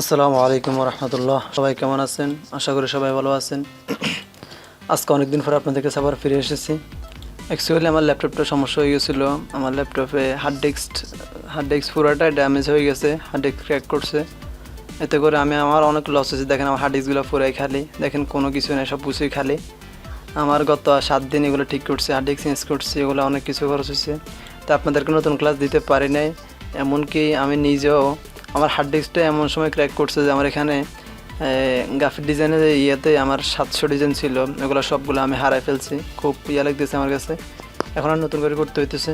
আসসালামু আলাইকুম রহমতুল্লাহ সবাই কেমন আছেন? আশা করি সবাই ভালো আছেন। আজকে অনেকদিন পরে আপনাদের কাছে আবার ফিরে এসেছি। অ্যাকচুয়ালি আমার ল্যাপটপটা সমস্যা হয়ে গেছিল। আমার ল্যাপটপে হার্ড ডিস্ক হার্ড ডিস্ক পুরোটাই ড্যামেজ হয়ে গেছে হার্ড ডিস্ক ক্র্যাক করছে। এতে করে আমি আমার অনেক লস হয়েছে। দেখেন, আমার হার্ড ডিস্কগুলো পুরাই খালি। দেখেন, কোনো কিছু নেই, সব কিছুই খালি। আমার গত সাত দিন এগুলো ঠিক করছে হার্ড ডিস্ক চেঞ্জ করছি, এগুলো অনেক কিছু খরচ হয়েছে। তা আপনাদেরকে নতুন ক্লাস দিতে পারি নাই। এমনকি আমি নিজেও আমার হার্ড ডিস্কটা এমন সময় ক্র্যাক করছে যে আমার এখানে গ্রাফিক ডিজাইনের ইয়েতে আমার সাতশো ডিজাইন ছিল। এগুলো সবগুলো আমি হারাই ফেলছি। খুব ইয়ে লাগতেছে আমার কাছে। এখন আর নতুন করে করতে হইতেছে।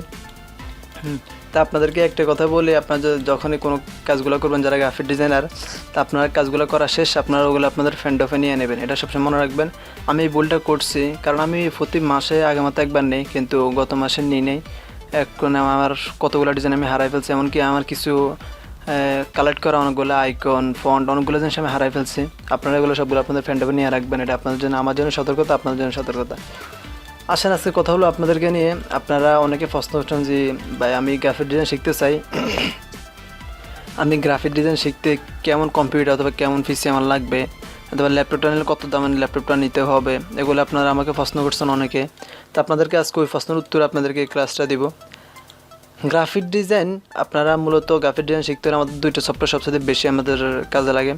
তা আপনাদেরকে একটা কথা বলি, আপনারা যখনই কোনো কাজগুলো করবেন, যারা গ্রাফিক ডিজাইনার তা আপনার কাজগুলো করা শেষ, আপনারা ওগুলো আপনাদের ফ্রেন্ড অফে নিয়ে নেবেন। এটা সবসময় মনে রাখবেন। আমি এই ভুলটা করছি, কারণ আমি প্রতি মাসে আগে মতো একবার নেই, কিন্তু গত মাসে নিই নেই। এখন আমার কতগুলো ডিজাইন আমি হারাই ফেলছি, এমনকি আমার কিছু কালেক্ট করা অনেকগুলো আইকন ফন্ট অনেকগুলো জিনিস আমি হারাই ফেলছি। আপনারা এগুলো সবগুলো আপনাদের ফ্রেন্ড নিয়ে রাখবেন, এটা আপনাদের জন্য, আমার জন্য সতর্কতা, আপনাদের জন্য সতর্কতা। আসেন, আজকে কথা হলো আপনাদেরকে নিয়ে। আপনারা অনেকে প্রশ্ন করছেন যে, ভাই, আমি গ্রাফিক ডিজাইন শিখতে চাই। আমি গ্রাফিক ডিজাইন শিখতে কেমন কম্পিউটার অথবা কেমন পিসি আমার লাগবে? অথবা ল্যাপটপটা নিলে কত দামের ল্যাপটপটা নিতে হবে? এগুলো আপনারা আমাকে প্রশ্ন করছেন অনেকে। তো আপনাদেরকে আজকে ওই প্রশ্নের উত্তর আপনাদেরকে ক্লাসটা দিব। গ্রাফিক ডিজাইন আপনারা মূলত গ্রাফিক ডিজাইন শিখতে হলে আমাদের দুইটা সফটওয়্যার সবচেয়ে বেশি আমাদের কাজে লাগে।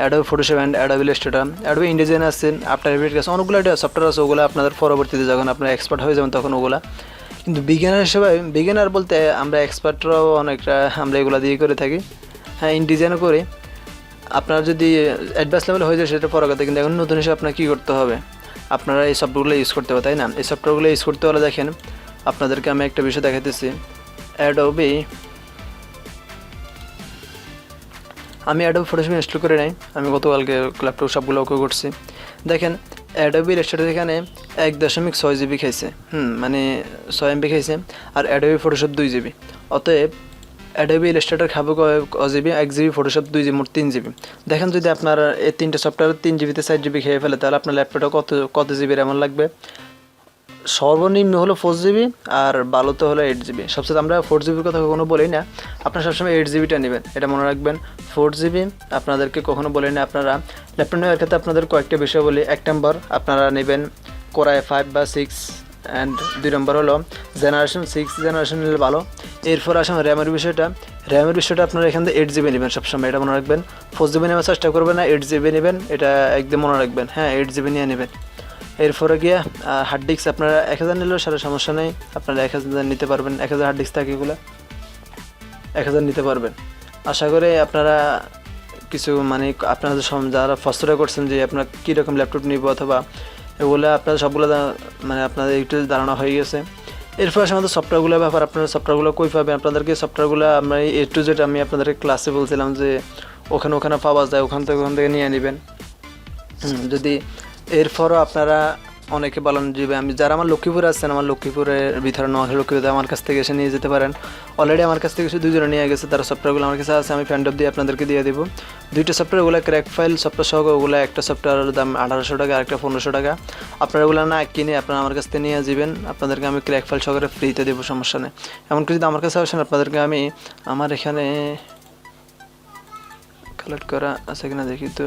Adobe Photoshop and Adobe Illustrator Adobe InDesign আছে আফটার এফেক্ট আছে, অনেকগুলো সফটওয়্যার আছে, ওগুলো আপনাদের পরবর্তীতে যখন আপনারা এক্সপার্ট হয়ে যাবেন তখন ওগুলা। কিন্তু বিজ্ঞানের হিসেবে বিজ্ঞানার বলতে আমরা এক্সপার্টরাও অনেকটা আমরা এগুলো দিয়ে করে থাকি। হ্যাঁ ইনডিজাইনও করি। আপনার যদি অ্যাডভান্স লেভেল হয়ে যায়, সেটা পরে কথা, কিন্তু এখন নতুন হিসেবে আপনার কী করতে হবে? আপনারা এই সফটওয়্যারগুলো ইউজ করতে হবে, তাই না? এই সফটওয়্যারগুলো ইউজ করতে হলে দেখেন, আপনাদেরকে আমি একটা বিষয় দেখাতেছি অ্যাডোবি আমি অ্যাডোবি ফটোশপ ইনস্টল করে নাই। আমি গতকালকে ল্যাপটপ সবগুলো ওকে করছি। দেখেন অ্যাডোবি রেস্টারের এখানে এক দশমিক ছয় জিবি খাইছে। হুম মানে ছয় এমবি খাইছে। আর অ্যাডোবি ফটোশপ দুই জিবি অতএব অ্যাডোবি ইলাস্ট্রেটর খাবে ক জিবি এক জিবি ফটোশপ দুই জিবি মোট তিন জিবি দেখেন, যদি আপনার এই তিনটে সফটওয়্যার তিন জিবিতে চার জিবি খেয়ে ফেলে, তাহলে আপনার ল্যাপটপটা কত কত জিবির এমন লাগবে? সর্বনিম্ন হলো ফোর জিবি আর ভালোতে হলো এইট জিবি সবচেয়ে আমরা ফোর জিবির কথা কখনো বলি না। আপনারা সবসময় এইট জিবিটা নেবেন। এটা মনে রাখবেন ফোর জিবি আপনাদেরকে কখনো বলি না আপনারা। ল্যাপটপ নেওয়ার ক্ষেত্রে আপনাদের কয়েকটা বিষয় বলি। এক নম্বর আপনারা নেবেন কোরাই ফাইভ বা সিক্স অ্যান্ড দুই নম্বর হলো জেনারেশন সিক্স জেনারেশন নিলে ভালো। এরপর আসুন র্যামের বিষয়টা। র্যামের বিষয়টা আপনারা এখান থেকে এইট জিবি নেবেন সবসময়, এটা মনে রাখবেন। ফোর জিবি নেওয়ার চেষ্টা করবেন না এইট জিবি নেবেন। এটা একদম মনে রাখবেন। হ্যাঁ এইট জিবি নিয়ে নেবেন। এরপরে গিয়ে হার্ড ডিস্ক আপনারা এক হাজার নিলেও সারা সমস্যা নেই। আপনারা এক হাজার নিতে পারবেন। এক হাজার হার্ড ডিস্ক থাকে এগুলো। এক হাজার নিতে পারবেন। আশা করি আপনারা কিছু মানে আপনাদের সম- যারা ফস্তরা করছেন যে আপনারা কীরকম ল্যাপটপ নিব অথবা এগুলো আপনারা সবগুলো মানে আপনাদের একটু ধারণা হয়ে গেছে। এরপর আসে আমাদের সফটওয়্যারগুলোর ব্যাপার। আপনারা সফটওয়্যারগুলো কই পাবেন? আপনাদেরকে সফটওয়্যারগুলো আমরা এ টু জেড আমি আপনাদেরকে ক্লাসে বলছিলাম যে ওখানে ওখানে পাওয়া যায়, ওখান থেকে ওখান থেকে নিয়ে নেবেন যদি এরপরও আপনারা অনেকে বলেন যে, আমি, যারা আমার লক্ষ্মীপুরে আছেন, আমার লক্ষ্মীপুরের ভিতরে নোয়াখালী লক্ষ্মীপুরে আমার কাছ থেকে এসে নিয়ে যেতে পারেন। অলরেডি আমার কাছ থেকে দুজনে নিয়ে গেছে, তারা সফটওয়্যারগুলো আমার কাছে আছে, আমি ফ্যান্ড দিয়ে আপনাদেরকে দিয়ে দেবো। দুইটা সফটওয়্যার ওগুলো ক্র্যাক ফাইল সফটওয়্যার সহ ওগুলো, একটা সফটওয়্যারের দাম আঠারোশো টাকা, আরেকটা পনেরোশো টাকা। আপনারা ওগুলো না কিনে আপনারা আমার কাছ থেকে নিয়ে যাবেন, আপনাদেরকে আমি ক্র্যাক ফাইল সহকারে ফ্রিতে দেবো, সমস্যা নেই। এমনকি যদি আমার কাছে আসেন, আপনাদেরকে আমি, আমার এখানে কালেক্ট করা আছে কিনা দেখি তো।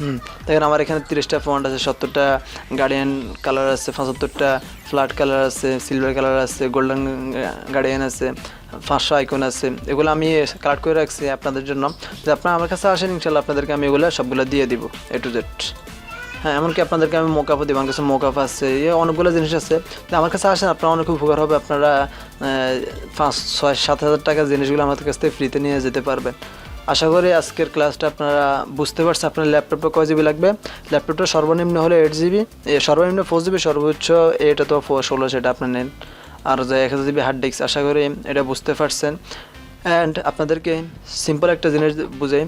হুম। দেখেন আমার এখানে তিরিশটা ফন্ট আছে, সত্তরটা গার্ডিয়ান কালার আছে, পঁচাত্তরটা ফ্ল্যাট কালার আছে সিলভার কালার আছে গোল্ডেন গার্ডিয়ান আছে, পাঁচশো আইকন আছে। এগুলো আমি কালেক্ট করে রাখছি আপনাদের জন্য। যে আপনারা আমার কাছে আসেন ইনশাল্লাহ আপনাদেরকে আমি এগুলো সবগুলো দিয়ে দিব এ টু জেড হ্যাঁ এমনকি আপনাদেরকে আমি মোকাফও দিব, আমার কাছে মোকাফ আছে, এ অনেকগুলো জিনিস আছে। তো আমার কাছে আসেন, আপনার অনেক উপকার হবে, আপনারা পাঁচ, ছয়, সাত হাজার টাকার জিনিসগুলো আমাদের কাছ থেকে ফ্রিতে নিয়ে যেতে পারবেন। আশা করি আজকের ক্লাসটা আপনারা বুঝতে পারছেন, আপনার ল্যাপটপে কয় জিবি লাগবে? ল্যাপটপটা সর্বনিম্ন হলে এইট জিবি সর্বনিম্ন ফোর জিবি সর্বোচ্চ এটা তো ষোলো সেটা আপনি নেন। আর যে এক হাজার জিবি হার্ড ডিস্ক আশা করি এটা বুঝতে পারছেন। অ্যান্ড আপনাদেরকে সিম্পল একটা জিনিস বুঝাই,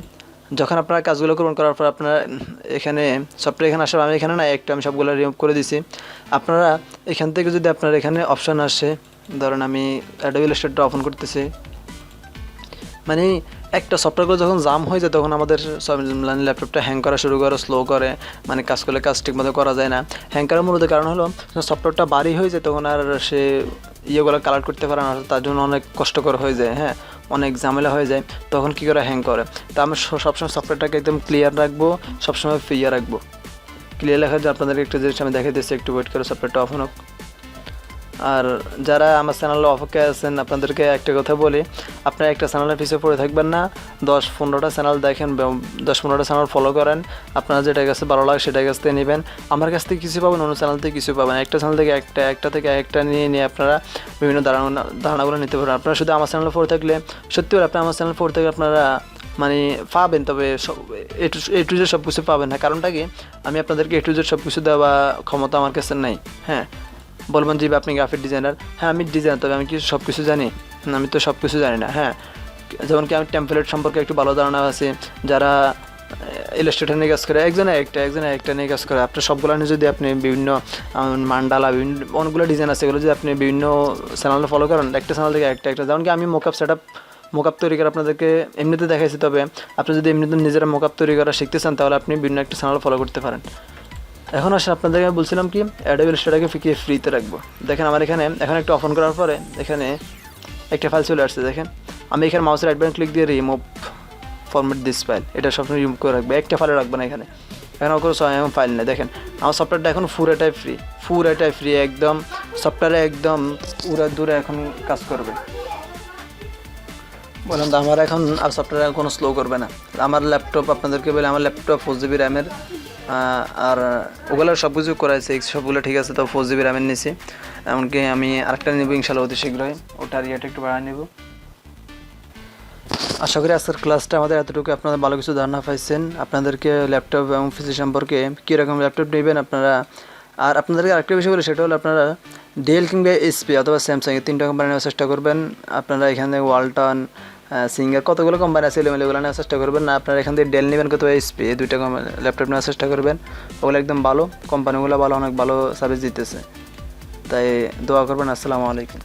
যখন আপনারা কাজগুলো করবেন, করার পর আপনারা এখানে সফটওয়্যার এখানে আসার আমি এখানে না একটা আমি সবগুলো রিমুভ করে দিছি। আপনারা এখান থেকে যদি আপনার এখানে অপশান আসে, ধরেন আমি অ্যাডোবি ইলাস্ট্রেটরটা ওপেন করতেছি। মানে একটা সফটওয়্যার যখন জাম হয়ে যায়, তখন আমাদের সব মানে ল্যাপটপটা হ্যাং করা শুরু করে স্লো করে মানে কাজ করলে কাজ ঠিকমতো করা যায় না। হ্যাং করার মূলত কারণ হলো সফটওয়্যারটা বাড়ি হয়ে যায়, তখন আর সে ইয়েগুলো কালার করতে পারে না তার জন্য অনেক কষ্টকর হয়ে যায় হ্যাঁ অনেক ঝামেলা হয়ে যায়। তখন কী করে হ্যাং করে? তা আমি সবসময় সফটওয়্যারটাকে একদম ক্লিয়ার রাখব, সবসময় ফ্রিয়া রাখব। ক্লিয়ার লেখা যে আপনাদেরকে একটু জিনিস আমি দেখে দিচ্ছি একটু ওয়েট করে সফটওয়্যারটা অফ হোক। আর যারা আমার চ্যানেলে অপেক্ষায় আছেন, আপনাদেরকে একটা কথা বলি। আপনারা একটা চ্যানেলের পিছিয়ে পড়ে থাকবেন না। দশ পনেরোটা চ্যানেল দেখেন দশ পনেরোটা চ্যানেল ফলো করেন। আপনারা যেটা কাছে ভালো লাগে সেটা কাছ থেকে নেবেন। আমার কাছ থেকে কিছু পাবেন, অন্য চ্যানেল থেকে কিছু পাবেন একটা চ্যানেল থেকে একটা একটা থেকে একটা নিয়ে নিয়ে আপনারা বিভিন্ন ধারণা, ধারণাগুলো নিতে পারেন আপনারা শুধু আমার চ্যানেলে পড়ে থাকলে, সত্যি আপনি আমার চ্যানেল পড়ে থাকলে আপনারা মানে পাবেন, তবে সব, এ টু জেড সব কিছু পাবেন না। কারণটা কি? আমি আপনাদেরকে এ টু জেড সব কিছু দেওয়া ক্ষমতা আমার কাছে নেই। হ্যাঁ বলবেন যে আপনি গ্রাফিক ডিজাইনার হ্যাঁ আমি ডিজাইনার তবে আমি কি সব কিছু জানি? আমি তো সব কিছু জানি না। হ্যাঁ যেমন কি আমি টেম্পলেট সম্পর্কে একটু ভালো ধারণা আছে, যারা ইলাস্ট্রেটার নিয়ে কাজ করে, একজনে একটা একজনে একটা নিয়ে কাজ করে। আপনার সবগুলো নিয়ে যদি আপনি বিভিন্ন মান্ডালা, বিভিন্ন, অনেকগুলো ডিজাইন আছে, এগুলো যদি আপনি বিভিন্ন চ্যানেলে ফলো করেন, একটা চ্যানেল থেকে একটা একটা। যেমন কি আমি মোকআপ সেট আপ মোকআপ তৈরি করে আপনাদেরকে এমনিতে দেখাইছি, তবে আপনি যদি এমনিতে নিজেরা মোকআপ তৈরি করা শিখতে চান, তাহলে আপনি বিভিন্ন একটা চ্যানেল ফলো করতে পারেন। এখন আসে আপনাদেরকে আমি বলছিলাম কি অ্যাডেবল স্টারটাকে ফিকিয়ে ফ্রিতে রাখব। দেখেন আমার এখানে, এখন একটা অফন করার পরে এখানে একটা ফাইল চলে আসছে, দেখেন। আমি এখানে মাউসের বাটন ক্লিক দিয়ে রিমুভ ফরম্যাট দিস ফাইল এটা সবসময় রিমুভ করে রাখবে, একটা ফাইলে রাখবে না এখানে। এখন কোনো এখন ফাইল নেই, দেখেন। আমার সফটওয়্যারটা এখন পুরোটাই ফ্রি পুরোটাই ফ্রি একদম সফটওয়্যারে একদম উড়া দূরে এখন কাজ করবে। বললাম তো, আমার এখন আর সফটওয়্যার কোনো স্লো করবে না। আমার ল্যাপটপ আপনাদেরকে বলে, আমার ল্যাপটপ ফোর জিবি র্যামের আর ওগুলো সব কিছু করাইছে সবগুলো ঠিক আছে, তো ফোর জিবি র্যামের নিছি এমনকি আমি আরেকটা নেব ইনশাল্লাহ অতি শীঘ্রই, ওটার ইয়েটা একটু বাড়ায় নেব। আশা করি আজকের ক্লাসটা আমাদের এতটুকু। আপনারা ভালো কিছু ধারণা পাইছেন। আপনাদেরকে ল্যাপটপ এবং ফিজি সম্পর্কে কীরকম ল্যাপটপ নেবেন আপনারা? আর আপনাদেরকে আরেকটা বিষয় বলি, সেটা হলো আপনারা ডেল কিংবা এসপি অথবা স্যামসাং এই তিনটা কোম্পানি নেওয়ার চেষ্টা করবেন। আপনারা এখানে ওয়ালটন সিঙ্গার কতগুলো কোম্পানি আছে এলোমেলোগুলো নেওয়ার চেষ্টা করবেন। না, আপনারা এখান থেকে ডেল নেবেন কত এসপি এই দুইটা ল্যাপটপ নেওয়ার চেষ্টা করবেন। ওগুলো একদম ভালো কোম্পানিগুলো ভালো, অনেক ভালো সার্ভিস দিতেছে। তাই দোয়া করবেন, আসসালামু আলাইকুম।